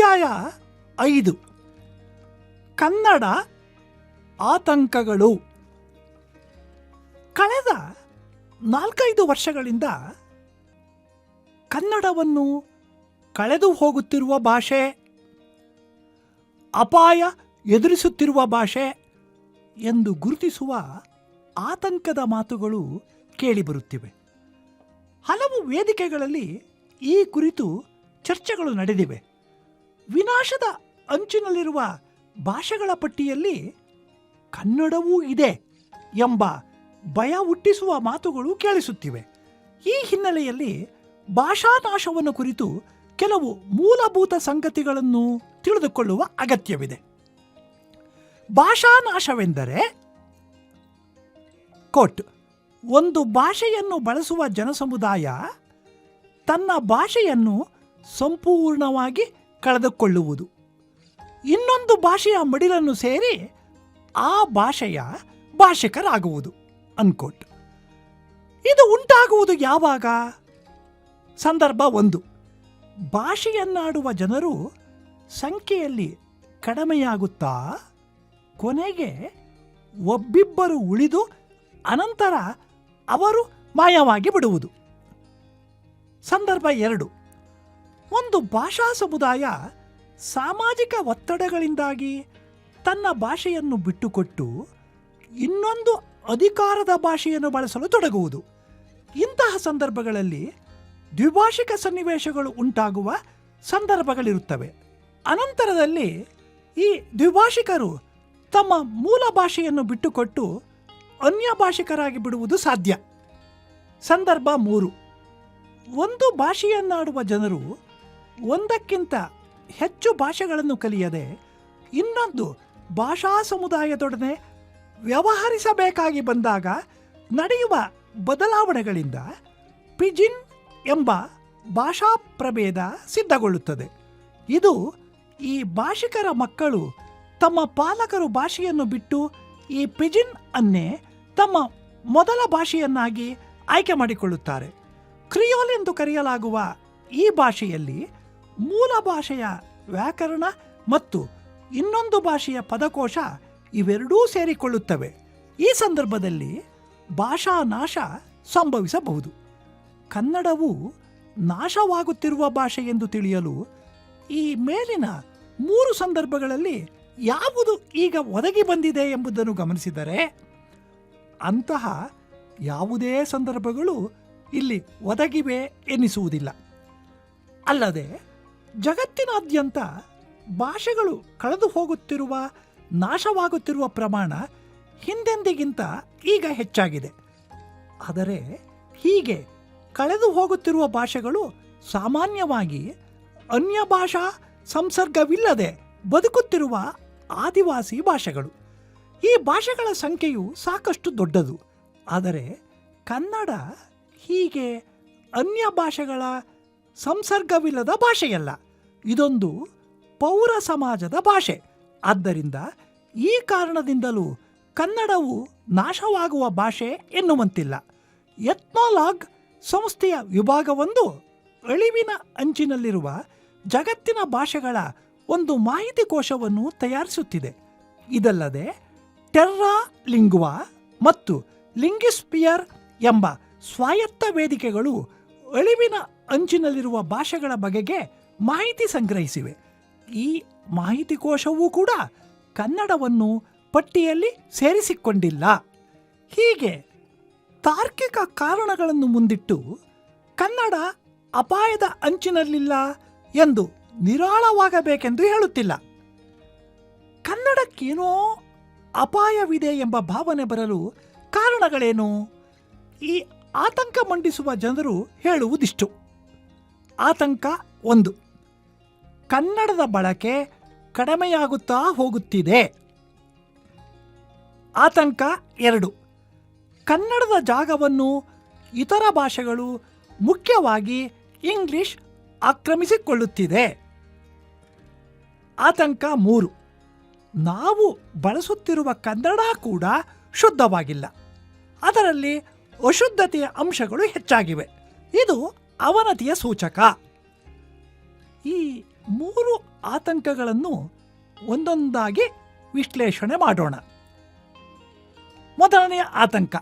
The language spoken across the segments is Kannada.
ಅಧ್ಯಾಯ ಐದು. ಕನ್ನಡ ಆತಂಕಗಳು. ಕಳೆದ ನಾಲ್ಕೈದು ವರ್ಷಗಳಿಂದ ಕನ್ನಡವನ್ನು ಕಳೆದು ಹೋಗುತ್ತಿರುವ ಭಾಷೆ, ಅಪಾಯ ಎದುರಿಸುತ್ತಿರುವ ಭಾಷೆ ಎಂದು ಗುರುತಿಸುವ ಆತಂಕದ ಮಾತುಗಳು ಕೇಳಿಬರುತ್ತಿವೆ ಹಲವು ವೇದಿಕೆಗಳಲ್ಲಿ ಈ ಕುರಿತು ಚರ್ಚೆಗಳು ನಡೆದಿವೆ. ವಿನಾಶದ ಅಂಚಿನಲ್ಲಿರುವ ಭಾಷೆಗಳ ಪಟ್ಟಿಯಲ್ಲಿ ಕನ್ನಡವೂ ಇದೆ ಎಂಬ ಭಯ ಹುಟ್ಟಿಸುವ ಮಾತುಗಳು ಕೇಳಿಸುತ್ತಿವೆ. ಈ ಹಿನ್ನೆಲೆಯಲ್ಲಿ ಭಾಷಾನಾಶವನ್ನು ಕುರಿತು ಕೆಲವು ಮೂಲಭೂತ ಸಂಗತಿಗಳನ್ನು ತಿಳಿದುಕೊಳ್ಳುವ ಅಗತ್ಯವಿದೆ. ಭಾಷಾನಾಶವೆಂದರೆ ಕೋಟ್, ಒಂದು ಭಾಷೆಯನ್ನು ಬಳಸುವ ಜನಸಮುದಾಯ ತನ್ನ ಭಾಷೆಯನ್ನು ಸಂಪೂರ್ಣವಾಗಿ ಕಳೆದುಕೊಳ್ಳುವುದು. ಇನ್ನೊಂದು ಭಾಷೆಯ ಮಡಿಲನ್ನು ಸೇರಿ ಆ ಭಾಷೆಯ ಭಾಷಿಕರಾಗುವುದು, ಅನ್ಕೋಟ್. ಇದು ಉಂಟಾಗುವುದು ಯಾವಾಗ? ಸಂದರ್ಭ ಒಂದು. ಭಾಷೆಯನ್ನಾಡುವ ಜನರು ಸಂಖ್ಯೆಯಲ್ಲಿ ಕಡಿಮೆಯಾಗುತ್ತಾ, ಕೊನೆಗೆ ಒಬ್ಬಿಬ್ಬರು ಉಳಿದು ಅನಂತರ ಅವರು ಮಾಯವಾಗಿ ಬಿಡುವುದು. ಸಂದರ್ಭ ಎರಡು. ಒಂದು ಭಾಷಾ ಸಮುದಾಯ ಸಾಮಾಜಿಕ ಒತ್ತಡಗಳಿಂದಾಗಿ ತನ್ನ ಭಾಷೆಯನ್ನು ಬಿಟ್ಟುಕೊಟ್ಟು ಇನ್ನೊಂದು ಅಧಿಕಾರದ ಭಾಷೆಯನ್ನು ಬಳಸಲು ತೊಡಗುವುದು. ಇಂತಹ ಸಂದರ್ಭಗಳಲ್ಲಿ ದ್ವಿಭಾಷಿಕ ಸನ್ನಿವೇಶಗಳು ಉಂಟಾಗುವ ಸಂದರ್ಭಗಳಿರುತ್ತವೆ. ಅನಂತರದಲ್ಲಿ ಈ ದ್ವಿಭಾಷಿಕರು ತಮ್ಮ ಮೂಲ ಭಾಷೆಯನ್ನು ಬಿಟ್ಟುಕೊಟ್ಟು ಅನ್ಯ ಭಾಷಿಕರಾಗಿ ಬಿಡುವುದು ಸಾಧ್ಯ. ಸಂದರ್ಭ ಮೂರು. ಒಂದು ಭಾಷೆಯನ್ನಾಡುವ ಜನರು ಒಂದಕ್ಕಿಂತ ಹೆಚ್ಚು ಭಾಷೆಗಳನ್ನು ಕಲಿಯದೆ ಇನ್ನೊಂದು ಭಾಷಾ ಸಮುದಾಯದೊಡನೆ ವ್ಯವಹರಿಸಬೇಕಾಗಿ ಬಂದಾಗ ನಡೆಯುವ ಬದಲಾವಣೆಗಳಿಂದ ಪಿಜಿನ್ ಎಂಬ ಭಾಷಾ ಪ್ರಭೇದ ಸಿದ್ಧಗೊಳ್ಳುತ್ತದೆ. ಇದು ಈ ಭಾಷಿಕರ ಮಕ್ಕಳು ತಮ್ಮ ಪಾಲಕರು ಭಾಷೆಯನ್ನು ಬಿಟ್ಟು ಈ ಪಿಜಿನ್ ಅನ್ನೇ ತಮ್ಮ ಮೊದಲ ಭಾಷೆಯನ್ನಾಗಿ ಆಯ್ಕೆ ಮಾಡಿಕೊಳ್ಳುತ್ತಾರೆ. ಕ್ರಿಯೋಲ್ ಎಂದು ಕರೆಯಲಾಗುವ ಈ ಭಾಷೆಯಲ್ಲಿ ಮೂಲ ಭಾಷೆಯ ವ್ಯಾಕರಣ ಮತ್ತು ಇನ್ನೊಂದು ಭಾಷೆಯ ಪದಕೋಶ ಇವೆರಡೂ ಸೇರಿಕೊಳ್ಳುತ್ತವೆ. ಈ ಸಂದರ್ಭದಲ್ಲಿ ಭಾಷಾ ನಾಶ ಸಂಭವಿಸಬಹುದು. ಕನ್ನಡವು ನಾಶವಾಗುತ್ತಿರುವ ಭಾಷೆ ಎಂದು ತಿಳಿಯಲು ಈ ಮೇಲಿನ ಮೂರು ಸಂದರ್ಭಗಳಲ್ಲಿ ಯಾವುದು ಈಗ ಒದಗಿ ಬಂದಿದೆ ಎಂಬುದನ್ನು ಗಮನಿಸಿದರೆ, ಅಂತಹ ಯಾವುದೇ ಸಂದರ್ಭಗಳು ಇಲ್ಲಿ ಒದಗಿವೆ ಎನ್ನಿಸುವುದಿಲ್ಲ. ಅಲ್ಲದೆ ಜಗತ್ತಿನಾದ್ಯಂತ ಭಾಷೆಗಳು ಕಳೆದು ಹೋಗುತ್ತಿರುವ, ನಾಶವಾಗುತ್ತಿರುವ ಪ್ರಮಾಣ ಹಿಂದೆಂದಿಗಿಂತ ಈಗ ಹೆಚ್ಚಾಗಿದೆ. ಆದರೆ ಹೀಗೆ ಕಳೆದು ಹೋಗುತ್ತಿರುವ ಭಾಷೆಗಳು ಸಾಮಾನ್ಯವಾಗಿ ಅನ್ಯ ಭಾಷಾ ಸಂಸರ್ಗವಿಲ್ಲದೆ ಬದುಕುತ್ತಿರುವ ಆದಿವಾಸಿ ಭಾಷೆಗಳು. ಈ ಭಾಷೆಗಳ ಸಂಖ್ಯೆಯು ಸಾಕಷ್ಟು ದೊಡ್ಡದು. ಆದರೆ ಕನ್ನಡ ಹೀಗೆ ಅನ್ಯ ಭಾಷೆಗಳ ಸಂಸರ್ಗವಿಲ್ಲದ ಭಾಷೆಯಲ್ಲ. ಇದೊಂದು ಪೌರ ಸಮಾಜದ ಭಾಷೆ. ಆದ್ದರಿಂದ ಈ ಕಾರಣದಿಂದಲೂ ಕನ್ನಡವು ನಾಶವಾಗುವ ಭಾಷೆ ಎನ್ನುವಂತಿಲ್ಲ. ಎತ್ನೋಲಾಗ್ ಸಂಸ್ಥೆಯ ವಿಭಾಗವೊಂದು ಅಳಿವಿನ ಅಂಚಿನಲ್ಲಿರುವ ಜಗತ್ತಿನ ಭಾಷೆಗಳ ಒಂದು ಮಾಹಿತಿ ಕೋಶವನ್ನು ತಯಾರಿಸುತ್ತಿದೆ. ಇದಲ್ಲದೆ ಟೆರ್ರಾ ಲಿಂಗ್ವಾ ಮತ್ತು ಲಿಂಗಿಸ್ಪಿಯರ್ ಎಂಬ ಸ್ವಾಯತ್ತ ವೇದಿಕೆಗಳು ಅಳಿವಿನ ಅಂಚಿನಲ್ಲಿರುವ ಭಾಷೆಗಳ ಬಗೆಗೆ ಮಾಹಿತಿ ಸಂಗ್ರಹಿಸಿವೆ. ಈ ಮಾಹಿತಿ ಕೋಶವೂ ಕೂಡ ಕನ್ನಡವನ್ನು ಪಟ್ಟಿಯಲ್ಲಿ ಸೇರಿಸಿಕೊಂಡಿಲ್ಲ. ಹೀಗೆ ತಾರ್ಕಿಕ ಕಾರಣಗಳನ್ನು ಮುಂದಿಟ್ಟು ಕನ್ನಡ ಅಪಾಯದ ಅಂಚಿನಲ್ಲಿಲ್ಲ ಎಂದು ನಿರಾಳವಾಗಬೇಕೆಂದು ಹೇಳುತ್ತಿಲ್ಲ. ಕನ್ನಡಕ್ಕೇನೋ ಅಪಾಯವಿದೆ ಎಂಬ ಭಾವನೆ ಬರಲು ಕಾರಣಗಳೇನು? ಈ ಆತಂಕ ಮಂಡಿಸುವ ಜನರು ಹೇಳುವುದಿಷ್ಟು. ಆತಂಕ ಒಂದು. ಕನ್ನಡದ ಬಳಕೆ ಕಡಿಮೆಯಾಗುತ್ತಾ ಹೋಗುತ್ತಿದೆ. ಆತಂಕ ಎರಡು. ಕನ್ನಡದ ಜಾಗವನ್ನು ಇತರ ಭಾಷೆಗಳು ಮುಖ್ಯವಾಗಿ ಇಂಗ್ಲಿಷ್ ಆಕ್ರಮಿಸಿಕೊಳ್ಳುತ್ತಿದೆ. ಆತಂಕ ಮೂರು. ನಾವು ಬಳಸುತ್ತಿರುವ ಕನ್ನಡ ಕೂಡ ಶುದ್ಧವಾಗಿಲ್ಲ. ಅದರಲ್ಲಿ ಅಶುದ್ಧತೆಯ ಅಂಶಗಳು ಹೆಚ್ಚಾಗಿವೆ. ಇದು ಅವನತಿಯ ಸೂಚಕ. ಈ ಮೂರು ಆತಂಕಗಳನ್ನು ಒಂದೊಂದಾಗಿ ವಿಶ್ಲೇಷಣೆ ಮಾಡೋಣ. ಮೊದಲನೆಯ ಆತಂಕ,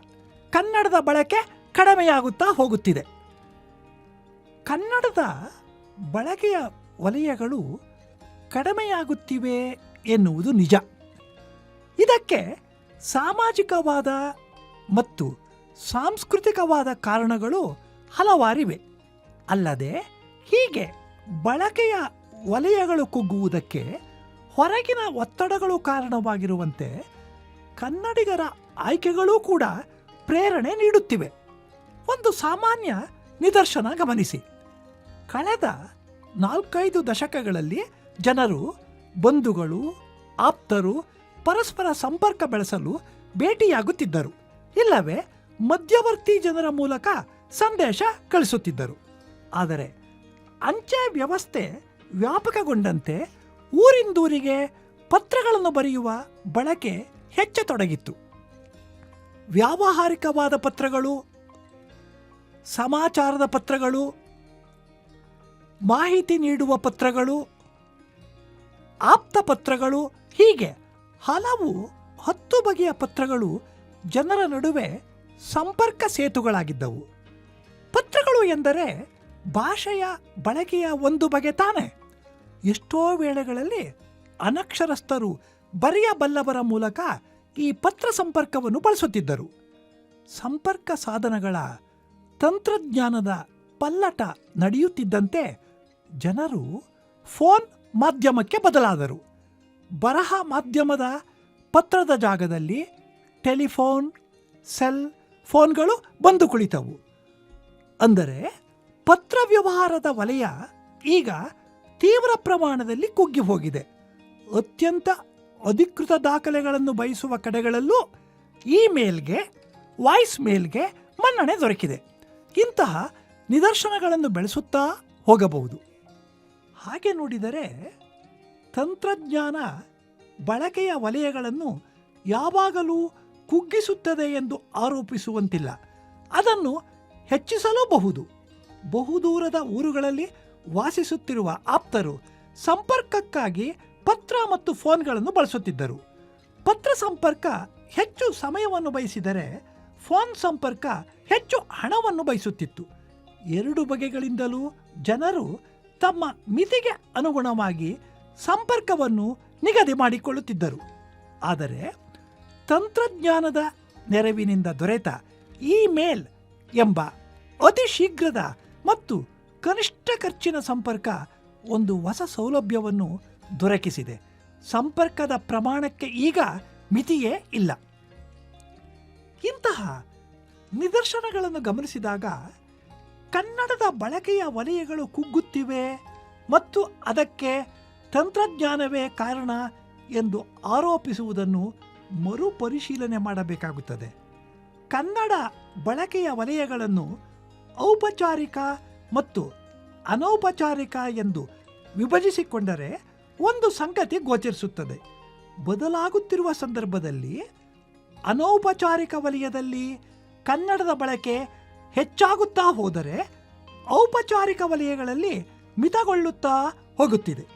ಕನ್ನಡದ ಬಳಕೆ ಕಡಿಮೆಯಾಗುತ್ತಾ ಹೋಗುತ್ತಿದೆ. ಕನ್ನಡದ ಬಳಕೆಯ ವಲಯಗಳು ಕಡಿಮೆಯಾಗುತ್ತಿವೆ ಎನ್ನುವುದು ನಿಜ. ಇದಕ್ಕೆ ಸಾಮಾಜಿಕವಾದ ಮತ್ತು ಸಾಂಸ್ಕೃತಿಕವಾದ ಕಾರಣಗಳು ಹಲವಾರಿವೆ. ಅಲ್ಲದೆ ಹೀಗೆ ಬಳಕೆಯ ವಲಯಗಳು ಕುಗ್ಗುವುದಕ್ಕೆ ಹೊರಗಿನ ಒತ್ತಡಗಳು ಕಾರಣವಾಗಿರುವಂತೆ ಕನ್ನಡಿಗರ ಆಯ್ಕೆಗಳೂ ಕೂಡ ಪ್ರೇರಣೆ ನೀಡುತ್ತಿವೆ. ಒಂದು ಸಾಮಾನ್ಯ ನಿದರ್ಶನ ಗಮನಿಸಿ. ಕಳೆದ ನಾಲ್ಕೈದು ದಶಕಗಳಲ್ಲಿ ಜನರು, ಬಂಧುಗಳು, ಆಪ್ತರು ಪರಸ್ಪರ ಸಂಪರ್ಕ ಬೆಳೆಸಲು ಭೇಟಿಯಾಗುತ್ತಿದ್ದರು. ಇಲ್ಲವೇ ಮಧ್ಯವರ್ತಿ ಜನರ ಮೂಲಕ ಸಂದೇಶ ಕಳಿಸುತ್ತಿದ್ದರು. ಆದರೆ ಅಂಚೆ ವ್ಯವಸ್ಥೆ ವ್ಯಾಪಕಗೊಂಡಂತೆ ಊರಿಂದೂರಿಗೆ ಪತ್ರಗಳನ್ನು ಬರೆಯುವ ಬಳಕೆ ಹೆಚ್ಚತೊಡಗಿತ್ತು. ವ್ಯಾವಹಾರಿಕವಾದ ಪತ್ರಗಳು, ಸಮಾಚಾರದ ಪತ್ರಗಳು, ಮಾಹಿತಿ ನೀಡುವ ಪತ್ರಗಳು, ಆಪ್ತ ಪತ್ರಗಳು, ಹೀಗೆ ಹಲವು ಹತ್ತು ಬಗೆಯ ಪತ್ರಗಳು ಜನರ ನಡುವೆ ಸಂಪರ್ಕ ಸೇತುಗಳಾಗಿದ್ದವು. ಪತ್ರಗಳು ಎಂದರೆ ಭಾಷೆಯ ಬಳಕೆಯ ಒಂದು ಬಗೆ ತಾನೆ. ಎಷ್ಟೋ ವೇಳೆಗಳಲ್ಲಿ ಅನಕ್ಷರಸ್ಥರು ಬರೆಯಬಲ್ಲವರ ಮೂಲಕ ಈ ಪತ್ರ ಸಂಪರ್ಕವನ್ನು ಬಳಸುತ್ತಿದ್ದರು. ಸಂಪರ್ಕ ಸಾಧನಗಳ ತಂತ್ರಜ್ಞಾನದ ಪಲ್ಲಟ ನಡೆಯುತ್ತಿದ್ದಂತೆ ಜನರು ಫೋನ್ ಮಾಧ್ಯಮಕ್ಕೆ ಬದಲಾದರು. ಬರಹ ಮಾಧ್ಯಮದ ಪತ್ರದ ಜಾಗದಲ್ಲಿ ಟೆಲಿಫೋನ್, ಸೆಲ್ ಫೋನ್ಗಳು ಬಂದು ಕುಳಿತವು. ಅಂದರೆ ಪತ್ರ ವ್ಯವಹಾರದ ವಲಯ ಈಗ ತೀವ್ರ ಪ್ರಮಾಣದಲ್ಲಿ ಕುಗ್ಗಿ ಹೋಗಿದೆ. ಅತ್ಯಂತ ಅಧಿಕೃತ ದಾಖಲೆಗಳನ್ನು ಬಯಸುವ ಕಡೆಗಳಲ್ಲೂ ಇಮೇಲ್ಗೆ, ವಾಯ್ಸ್ ಮೇಲ್ಗೆ ಮನ್ನಣೆ ದೊರಕಿದೆ. ಇಂತಹ ನಿದರ್ಶನಗಳನ್ನು ಬೆಳೆಸುತ್ತಾ ಹೋಗಬಹುದು. ಹಾಗೆ ನೋಡಿದರೆ ತಂತ್ರಜ್ಞಾನ ಬಳಕೆಯ ವಲಯಗಳನ್ನು ಯಾವಾಗಲೂ ಕುಗ್ಗಿಸುತ್ತದೆ ಎಂದು ಆರೋಪಿಸುವಂತಿಲ್ಲ. ಅದನ್ನು ಹೆಚ್ಚಿಸಲೂಬಹುದು ಬಹುದೂರದ ಊರುಗಳಲ್ಲಿ ವಾಸಿಸುತ್ತಿರುವ ಆಪ್ತರು ಸಂಪರ್ಕಕ್ಕಾಗಿ ಪತ್ರ ಮತ್ತು ಫೋನ್ಗಳನ್ನು ಬಳಸುತ್ತಿದ್ದರು. ಪತ್ರ ಸಂಪರ್ಕ ಹೆಚ್ಚು ಸಮಯವನ್ನು ಬಯಸಿದರೆ ಫೋನ್ ಸಂಪರ್ಕ ಹೆಚ್ಚು ಹಣವನ್ನು ಬಯಸುತ್ತಿತ್ತು. ಎರಡು ಬಗೆಗಳಿಂದಲೂ ಜನರು ತಮ್ಮ ಮಿತಿಗೆ ಅನುಗುಣವಾಗಿ ಸಂಪರ್ಕವನ್ನು ನಿಗದಿ ಮಾಡಿಕೊಳ್ಳುತ್ತಿದ್ದರು. ಆದರೆ ತಂತ್ರಜ್ಞಾನದ ನೆರವಿನಿಂದ ದೊರೆತ ಇಮೇಲ್ ಎಂಬ ಅತಿ ಶೀಘ್ರದ ಮತ್ತು ಕನಿಷ್ಠ ಖರ್ಚಿನ ಸಂಪರ್ಕ ಒಂದು ಹೊಸ ಸೌಲಭ್ಯವನ್ನು ದೊರಕಿಸಿದೆ. ಸಂಪರ್ಕದ ಪ್ರಮಾಣಕ್ಕೆ ಈಗ ಮಿತಿಯೇ ಇಲ್ಲ. ಇಂತಹ ನಿದರ್ಶನಗಳನ್ನು ಗಮನಿಸಿದಾಗ ಕನ್ನಡದ ಬಳಕೆಯ ವಲಯಗಳು ಕುಗ್ಗುತ್ತಿವೆ ಮತ್ತು ಅದಕ್ಕೆ ತಂತ್ರಜ್ಞಾನವೇ ಕಾರಣ ಎಂದು ಆರೋಪಿಸುವುದನ್ನು ಮರುಪರಿಶೀಲನೆ ಮಾಡಬೇಕಾಗುತ್ತದೆ. ಕನ್ನಡ ಬಳಕೆಯ ವಲಯಗಳನ್ನು ಔಪಚಾರಿಕ ಮತ್ತು ಅನೌಪಚಾರಿಕ ಎಂದು ವಿಭಜಿಸಿಕೊಂಡರೆ ಒಂದು ಸಂಗತಿ ಗೋಚರಿಸುತ್ತದೆ. ಬದಲಾಗುತ್ತಿರುವ ಸಂದರ್ಭದಲ್ಲಿ ಅನೌಪಚಾರಿಕ ವಲಯದಲ್ಲಿ ಕನ್ನಡದ ಬಳಕೆ ಹೆಚ್ಚಾಗುತ್ತಾ ಹೋದರೆ ಔಪಚಾರಿಕ ವಲಯಗಳಲ್ಲಿ ಮಿತಗೊಳ್ಳುತ್ತಾ ಹೋಗುತ್ತಿದೆ.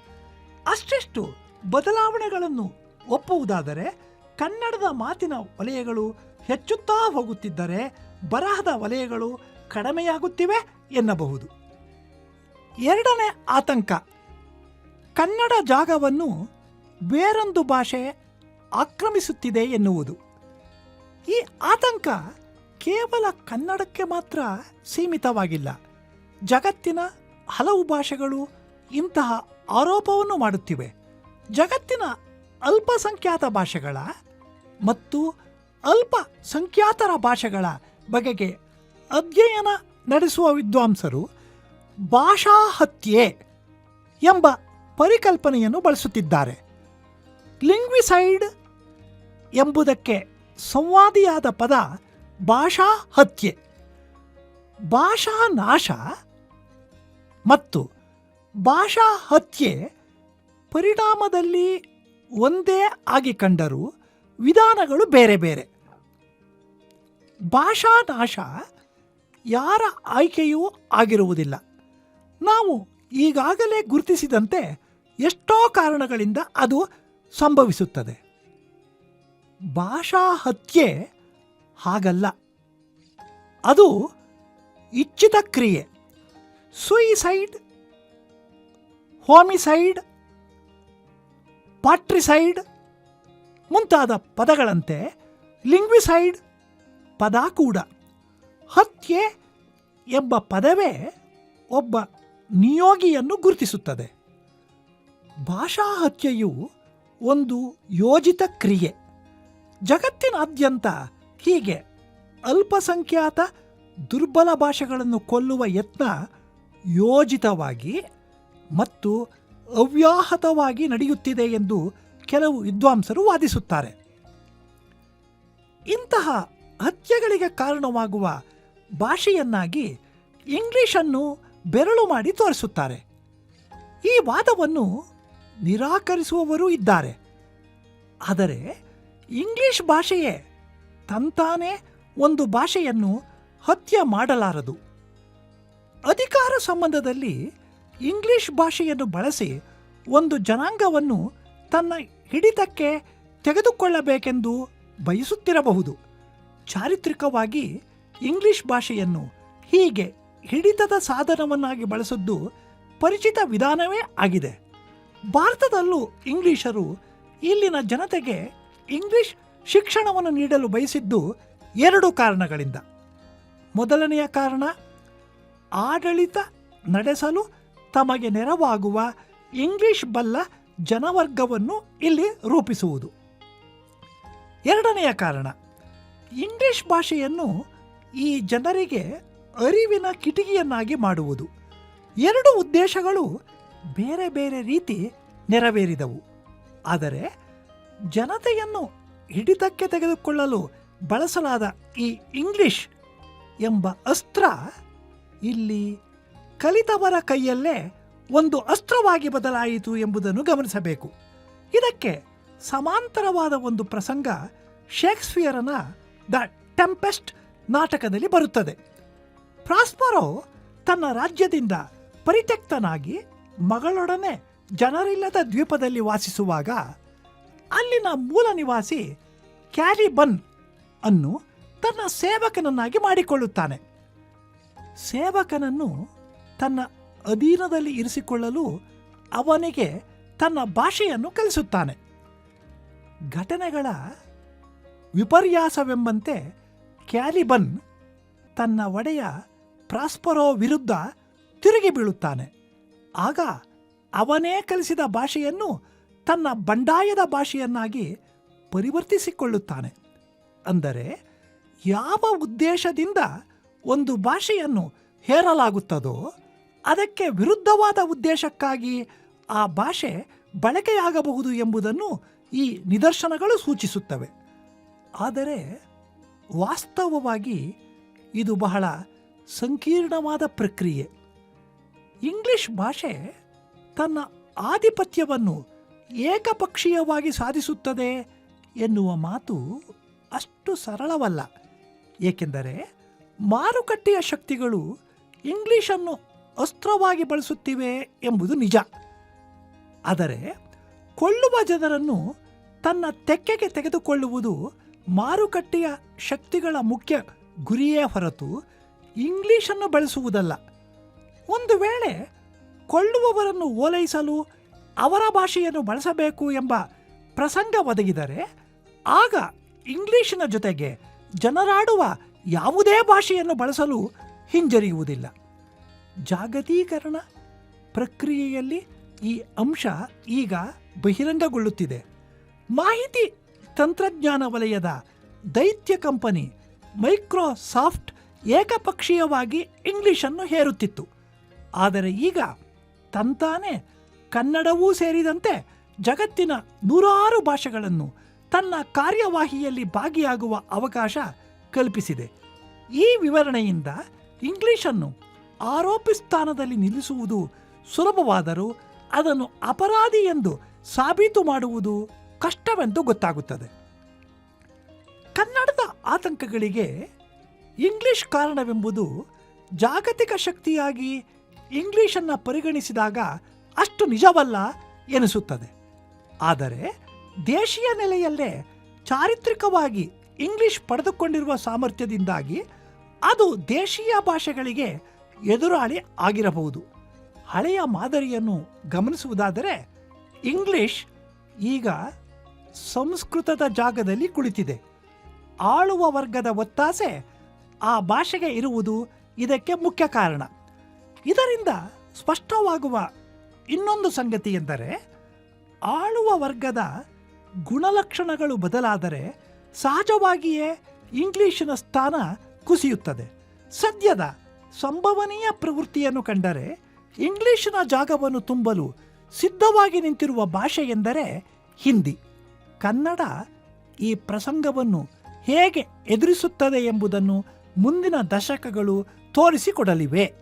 ಅಷ್ಟೆಷ್ಟು ಬದಲಾವಣೆಗಳನ್ನು ಒಪ್ಪುವುದಾದರೆ ಕನ್ನಡದ ಮಾತಿನ ವಲಯಗಳು ಹೆಚ್ಚುತ್ತಾ ಹೋಗುತ್ತಿದ್ದರೆ ಬರಹದ ವಲಯಗಳು ಕಡಿಮೆಯಾಗುತ್ತಿವೆ ಎನ್ನಬಹುದು. ಎರಡನೇ ಆತಂಕ, ಕನ್ನಡ ಜಾಗವನ್ನು ಬೇರೊಂದು ಭಾಷೆ ಆಕ್ರಮಿಸುತ್ತಿದೆ ಎನ್ನುವುದು. ಈ ಆತಂಕ ಕೇವಲ ಕನ್ನಡಕ್ಕೆ ಮಾತ್ರ ಸೀಮಿತವಾಗಿಲ್ಲ. ಜಗತ್ತಿನ ಹಲವು ಭಾಷೆಗಳು ಇಂತಹ ಆರೋಪವನ್ನು ಮಾಡುತ್ತಿವೆ. ಜಗತ್ತಿನ ಅಲ್ಪಸಂಖ್ಯಾತ ಭಾಷೆಗಳ ಮತ್ತು ಅಲ್ಪಸಂಖ್ಯಾತರ ಭಾಷೆಗಳ ಬಗೆಗೆ ಅಧ್ಯಯನ ನಡೆಸುವ ವಿದ್ವಾಂಸರು ಭಾಷಾ ಹತ್ಯೆ ಎಂಬ ಪರಿಕಲ್ಪನೆಯನ್ನು ಬಳಸುತ್ತಿದ್ದಾರೆ. ಲಿಂಗ್ವಿಸೈಡ್ ಎಂಬುದಕ್ಕೆ ಸಂವಾದಿಯಾದ ಪದ ಭಾಷಾ ಹತ್ಯೆ. ಭಾಷಾ ನಾಶ ಮತ್ತು ಭಾಷಾ ಹತ್ಯೆ ಪರಿಣಾಮದಲ್ಲಿ ಒಂದೇ ಆಗಿ ಕಂಡರೂ ವಿಧಾನಗಳು ಬೇರೆ ಬೇರೆ. ಭಾಷಾ ನಾಶ ಯಾರ ಆಯ್ಕೆಯೂ ಆಗಿರುವುದಿಲ್ಲ. ನಾವು ಈಗಾಗಲೇ ಗುರುತಿಸಿದಂತೆ ಎಷ್ಟೋ ಕಾರಣಗಳಿಂದ ಅದು ಸಂಭವಿಸುತ್ತದೆ. ಭಾಷಾ ಹತ್ಯೆ ಹಾಗಲ್ಲ. ಅದು ಇಚ್ಛಿತ ಕ್ರಿಯೆ. ಸುಯಿಸೈಡ್ ಹೋಮಿಸೈಡ್ ಪಾಟ್ರಿಸೈಡ್ ಮುಂತಾದ ಪದಗಳಂತೆ ಲಿಂಗ್ವಿಸೈಡ್ ಪದ ಕೂಡ ಹತ್ಯೆ ಎಂಬ ಪದವೇ ಒಬ್ಬ ನಿಯೋಗಿಯನ್ನು ಗುರುತಿಸುತ್ತದೆ. ಭಾಷಾ ಹತ್ಯೆಯು ಒಂದು ಯೋಜಿತ ಕ್ರಿಯೆ. ಜಗತ್ತಿನಾದ್ಯಂತ ಹೀಗೆ ಅಲ್ಪಸಂಖ್ಯಾತ ದುರ್ಬಲ ಭಾಷೆಗಳನ್ನು ಕೊಲ್ಲುವ ಯತ್ನ ಯೋಜಿತವಾಗಿ ಮತ್ತು ಅವ್ಯಾಹತವಾಗಿ ನಡೆಯುತ್ತಿದೆ ಎಂದು ಕೆಲವು ವಿದ್ವಾಂಸರು ವಾದಿಸುತ್ತಾರೆ. ಇಂತಹ ಹತ್ಯೆಗಳಿಗೆ ಕಾರಣವಾಗುವ ಭಾಷೆಯನ್ನಾಗಿ ಇಂಗ್ಲಿಷನ್ನು ಬೆರಳು ಮಾಡಿ ತೋರಿಸುತ್ತಾರೆ. ಈ ವಾದವನ್ನು ನಿರಾಕರಿಸುವವರೂ ಇದ್ದಾರೆ. ಆದರೆ ಇಂಗ್ಲಿಷ್ ಭಾಷೆಯೇ ತಂತಾನೇ ಒಂದು ಭಾಷೆಯನ್ನು ಹತ್ಯೆ ಮಾಡಲಾರದು. ಅಧಿಕಾರ ಸಂಬಂಧದಲ್ಲಿ ಇಂಗ್ಲಿಷ್ ಭಾಷೆಯನ್ನು ಬಳಸಿ ಒಂದು ಜನಾಂಗವನ್ನು ತನ್ನ ಹಿಡಿತಕ್ಕೆ ತೆಗೆದುಕೊಳ್ಳಬೇಕೆಂದು ಬಯಸುತ್ತಿರಬಹುದು. ಚಾರಿತ್ರಿಕವಾಗಿ ಇಂಗ್ಲಿಷ್ ಭಾಷೆಯನ್ನು ಹೀಗೆ ಹಿಡಿತದ ಸಾಧನವನ್ನಾಗಿ ಬಳಸದ್ದು ಪರಿಚಿತ ವಿಧಾನವೇ ಆಗಿದೆ. ಭಾರತದಲ್ಲೂ ಇಂಗ್ಲಿಷರು ಇಲ್ಲಿನ ಜನತೆಗೆ ಇಂಗ್ಲಿಷ್ ಶಿಕ್ಷಣವನ್ನು ನೀಡಲು ಬಯಸಿದ್ದು ಎರಡು ಕಾರಣಗಳಿಂದ. ಮೊದಲನೆಯ ಕಾರಣ, ಆಡಳಿತ ನಡೆಸಲು ತಮಗೆ ನೆರವಾಗುವ ಇಂಗ್ಲಿಷ್ ಬಲ್ಲ ಜನವರ್ಗವನ್ನು ಇಲ್ಲಿ ರೂಪಿಸುವುದು. ಎರಡನೆಯ ಕಾರಣ, ಇಂಗ್ಲಿಷ್ ಭಾಷೆಯನ್ನು ಈ ಜನರಿಗೆ ಅರಿವಿನ ಕಿಟಕಿಯನ್ನಾಗಿ ಮಾಡುವುದು. ಎರಡು ಉದ್ದೇಶಗಳು ಬೇರೆ ಬೇರೆ ರೀತಿ ನೆರವೇರಿದವು. ಆದರೆ ಜನತೆಯನ್ನು ಹಿಡಿತಕ್ಕೆ ತೆಗೆದುಕೊಳ್ಳಲು ಬಳಸಲಾದ ಈ ಇಂಗ್ಲಿಷ್ ಎಂಬ ಅಸ್ತ್ರ ಇಲ್ಲಿ ಕಲಿತವರ ಕೈಯಲ್ಲೇ ಒಂದು ಅಸ್ತ್ರವಾಗಿ ಬದಲಾಯಿತು ಎಂಬುದನ್ನು ಗಮನಿಸಬೇಕು. ಇದಕ್ಕೆ ಸಮಾಂತರವಾದ ಒಂದು ಪ್ರಸಂಗ ಶೇಕ್ಸ್ಪಿಯರನ ದ ಟೆಂಪೆಸ್ಟ್ ನಾಟಕದಲ್ಲಿ ಬರುತ್ತದೆ. ಪ್ರಾಸ್ಪರೋ ತನ್ನ ರಾಜ್ಯದಿಂದ ಪರಿತ್ಯಕ್ತನಾಗಿ ಮಗಳೊಡನೆ ಜನರಿಲ್ಲದ ದ್ವೀಪದಲ್ಲಿ ವಾಸಿಸುವಾಗ ಅಲ್ಲಿನ ಮೂಲ ನಿವಾಸಿ ಕ್ಯಾಲಿಬನ್ ಅನ್ನು ತನ್ನ ಸೇವಕನನ್ನಾಗಿ ಮಾಡಿಕೊಳ್ಳುತ್ತಾನೆ. ಸೇವಕನನ್ನು ತನ್ನ ಅಧೀನದಲ್ಲಿ ಇರಿಸಿಕೊಳ್ಳಲು ಅವನಿಗೆ ತನ್ನ ಭಾಷೆಯನ್ನು ಕಲಿಸುತ್ತಾನೆ. ಘಟನೆಗಳ ವಿಪರ್ಯಾಸವೆಂಬಂತೆ ಕ್ಯಾಲಿಬನ್ ತನ್ನ ಒಡೆಯ ಪ್ರಾಸ್ಪರೋ ವಿರುದ್ಧ ತಿರುಗಿ ಬೀಳುತ್ತಾನೆ. ಆಗ ಅವನೇ ಕಲಿಸಿದ ಭಾಷೆಯನ್ನು ತನ್ನ ಬಂಡಾಯದ ಭಾಷೆಯನ್ನಾಗಿ ಪರಿವರ್ತಿಸಿಕೊಳ್ಳುತ್ತಾನೆ. ಅಂದರೆ ಯಾವ ಉದ್ದೇಶದಿಂದ ಒಂದು ಭಾಷೆಯನ್ನು ಹೇರಲಾಗುತ್ತದೋ ಅದಕ್ಕೆ ವಿರುದ್ಧವಾದ ಉದ್ದೇಶಕ್ಕಾಗಿ ಆ ಭಾಷೆ ಬಳಕೆಯಾಗಬಹುದು ಎಂಬುದನ್ನು ಈ ನಿದರ್ಶನಗಳು ಸೂಚಿಸುತ್ತವೆ. ಆದರೆ ವಾಸ್ತವವಾಗಿ ಇದು ಬಹಳ ಸಂಕೀರ್ಣವಾದ ಪ್ರಕ್ರಿಯೆ. ಇಂಗ್ಲಿಷ್ ಭಾಷೆ ತನ್ನ ಆಧಿಪತ್ಯವನ್ನು ಏಕಪಕ್ಷೀಯವಾಗಿ ಸಾಧಿಸುತ್ತದೆ ಎನ್ನುವ ಮಾತು ಅಷ್ಟು ಸರಳವಲ್ಲ. ಏಕೆಂದರೆ ಮಾರುಕಟ್ಟೆಯ ಶಕ್ತಿಗಳು ಇಂಗ್ಲಿಷನ್ನು ಅಸ್ತ್ರವಾಗಿ ಬಳಸುತ್ತಿವೆ ಎಂಬುದು ನಿಜ. ಆದರೆ ಕೊಳ್ಳುವ ಜನರನ್ನು ತನ್ನ ತೆಕ್ಕೆಗೆ ತೆಗೆದುಕೊಳ್ಳುವುದು ಮಾರುಕಟ್ಟೆಯ ಶಕ್ತಿಗಳ ಮುಖ್ಯ ಗುರಿಯೇ ಹೊರತು ಇಂಗ್ಲಿಷನ್ನು ಬಳಸುವುದಲ್ಲ. ಒಂದು ವೇಳೆ ಕೊಳ್ಳುವವರನ್ನು ಓಲೈಸಲು ಅವರ ಭಾಷೆಯನ್ನು ಬಳಸಬೇಕು ಎಂಬ ಪ್ರಸಂಗ ಒದಗಿದರೆ ಆಗ ಇಂಗ್ಲಿಶಿನ ಜೊತೆಗೆ ಜನರಾಡುವ ಯಾವುದೇ ಭಾಷೆಯನ್ನು ಬಳಸಲು ಹಿಂಜರಿಯುವುದಿಲ್ಲ. ಜಾಗತೀಕರಣ ಪ್ರಕ್ರಿಯೆಯಲ್ಲಿ ಈ ಅಂಶ ಈಗ ಬಹಿರಂಗಗೊಳ್ಳುತ್ತಿದೆ. ಮಾಹಿತಿ ತಂತ್ರಜ್ಞಾನ ವಲಯದ ದೈತ್ಯ ಕಂಪನಿ ಮೈಕ್ರೋಸಾಫ್ಟ್ ಏಕಪಕ್ಷೀಯವಾಗಿ ಇಂಗ್ಲಿಷನ್ನು ಹೇರುತ್ತಿತ್ತು. ಆದರೆ ಈಗ ತಂತಾನೆ ಕನ್ನಡವೂ ಸೇರಿದಂತೆ ಜಗತ್ತಿನ ನೂರಾರು ಭಾಷೆಗಳನ್ನು ತನ್ನ ಕಾರ್ಯವಾಹಿಯಲ್ಲಿ ಭಾಗಿಯಾಗುವ ಅವಕಾಶ ಕಲ್ಪಿಸಿದೆ. ಈ ವಿವರಣೆಯಿಂದ ಇಂಗ್ಲಿಷನ್ನು ಆರೋಪಿ ಸ್ಥಾನದಲ್ಲಿ ನಿಲ್ಲಿಸುವುದು ಸುಲಭವಾದರೂ ಅದನ್ನು ಅಪರಾಧಿ ಎಂದು ಸಾಬೀತು ಮಾಡುವುದು ಕಷ್ಟವೆಂದು ಗೊತ್ತಾಗುತ್ತದೆ. ಕನ್ನಡದ ಆತಂಕಗಳಿಗೆ ಇಂಗ್ಲಿಷ್ ಕಾರಣವೆಂಬುದು ಜಾಗತಿಕ ಶಕ್ತಿಯಾಗಿ ಇಂಗ್ಲಿಷನ್ನು ಪರಿಗಣಿಸಿದಾಗ ಅಷ್ಟು ನಿಜವಲ್ಲ ಎನಿಸುತ್ತದೆ. ಆದರೆ ದೇಶೀಯ ನೆಲೆಯಲ್ಲೇ ಚಾರಿತ್ರಿಕವಾಗಿ ಇಂಗ್ಲಿಷ್ ಪಡೆದುಕೊಂಡಿರುವ ಸಾಮರ್ಥ್ಯದಿಂದಾಗಿ ಅದು ದೇಶೀಯ ಭಾಷೆಗಳಿಗೆ ಎದುರಾಳಿ ಆಗಿರಬಹುದು. ಹಳೆಯ ಮಾದರಿಯನ್ನು ಗಮನಿಸುವುದಾದರೆ ಇಂಗ್ಲಿಷ್ ಈಗ ಸಂಸ್ಕೃತದ ಜಾಗದಲ್ಲಿ ಕುಳಿತಿದೆ. ಆಳುವ ವರ್ಗದ ಒತ್ತಾಸೆ ಆ ಭಾಷೆಗೆ ಇರುವುದು ಇದಕ್ಕೆ ಮುಖ್ಯ ಕಾರಣ. ಇದರಿಂದ ಸ್ಪಷ್ಟವಾಗುವ ಇನ್ನೊಂದು ಸಂಗತಿ ಎಂದರೆ, ಆಳುವ ವರ್ಗದ ಗುಣಲಕ್ಷಣಗಳು ಬದಲಾದರೆ ಸಹಜವಾಗಿಯೇ ಇಂಗ್ಲಿಶಿನ ಸ್ಥಾನ ಕುಸಿಯುತ್ತದೆ. ಸದ್ಯದ ಸಂಭವನೀಯ ಪ್ರವೃತ್ತಿಯನ್ನು ಕಂಡರೆ ಇಂಗ್ಲಿಶಿನ ಜಾಗವನ್ನು ತುಂಬಲು ಸಿದ್ಧವಾಗಿ ನಿಂತಿರುವ ಭಾಷೆ ಎಂದರೆ ಹಿಂದಿ. ಕನ್ನಡ ಈ ಪ್ರಸಂಗವನ್ನು ಹೇಗೆ ಎದುರಿಸುತ್ತದೆ ಎಂಬುದನ್ನು ಮುಂದಿನ ದಶಕಗಳು ತೋರಿಸಿಕೊಡಲಿವೆ.